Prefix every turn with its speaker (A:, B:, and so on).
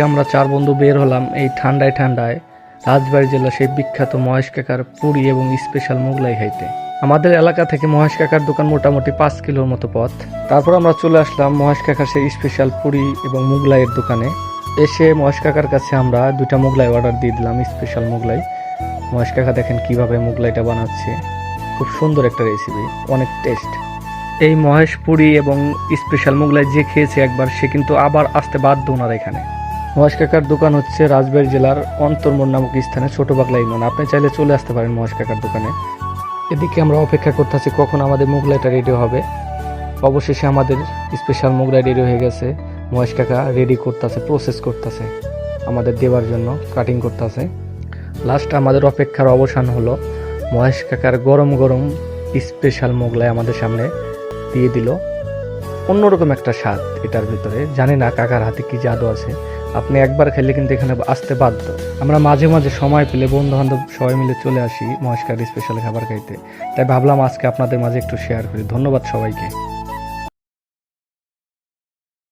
A: আজকে আমরা চার বন্ধু বের হলাম এই ঠান্ডায় ঠান্ডায় রাজবাড়ি জেলা সেই বিখ্যাত মহেশ কাকার পুরী এবং স্পেশাল মোগলাই খাইতে আমাদের এলাকা থেকে মহেশ কাকার দোকান মোটামুটি পাঁচ কিলোর মতো পথ। তারপর আমরা চলে আসলাম মহেশ কাকার সেই স্পেশাল পুরী এবং মোগলাইয়ের দোকানে। এসে মহেশ কাকার কাছে আমরা দুইটা মোগলাই অর্ডার দিয়ে দিলাম স্পেশাল মোগলাই। মহেশ কাকা দেখেন কীভাবে মোগলাইটা বানাচ্ছে। খুব সুন্দর একটা রেসিপি অনেক টেস্ট এই মহেশ মহেশপুরি এবং স্পেশাল মোগলাই যে খেয়েছে একবার, সে কিন্তু আবার আসতে বাধ্য ওনার এখানে। মহেশ কাকার দোকান হচ্ছে রাজবাড়ি জেলার অন্তর্মোড় নামক স্থানে, ছোট বাগলা ইউনিয়ন আপনি চাইলে চলে আসতে পারেন মহেশ কাকার দোকানে। এদিকে আমরা অপেক্ষা করতেছি কখন আমাদের মোগলাইটা রেডি হবে। অবশেষে আমাদের স্পেশাল মোগলাই রেডি হয়ে গেছে। মহেশ কাকা রেডি করতেছে প্রসেস করতেছে। আমাদের দেওয়ার জন্য কাটিং করতেছে। লাস্ট আমাদের অপেক্ষার অবসান হলো মহেশ কাকার গরম গরম স্পেশাল মোগলাই আমাদের সামনে দিয়ে দিল। অন্যরকম একটা স্বাদ এটার ভিতরে। জানি না কাকার হাতে কি জাদু আছে। আপনি একবার খেলে কিন্তু এখানে আসতে বাধ্য। আমরা মাঝে মাঝে সময় পেলে বন্ধু বান্ধব সবাই মিলে চলে আসি মহেশকার স্পেশাল খাবার খাইতে। তাই ভাবলাম আজকে আপনাদের মাঝে একটু শেয়ার করি। ধন্যবাদ সবাইকে।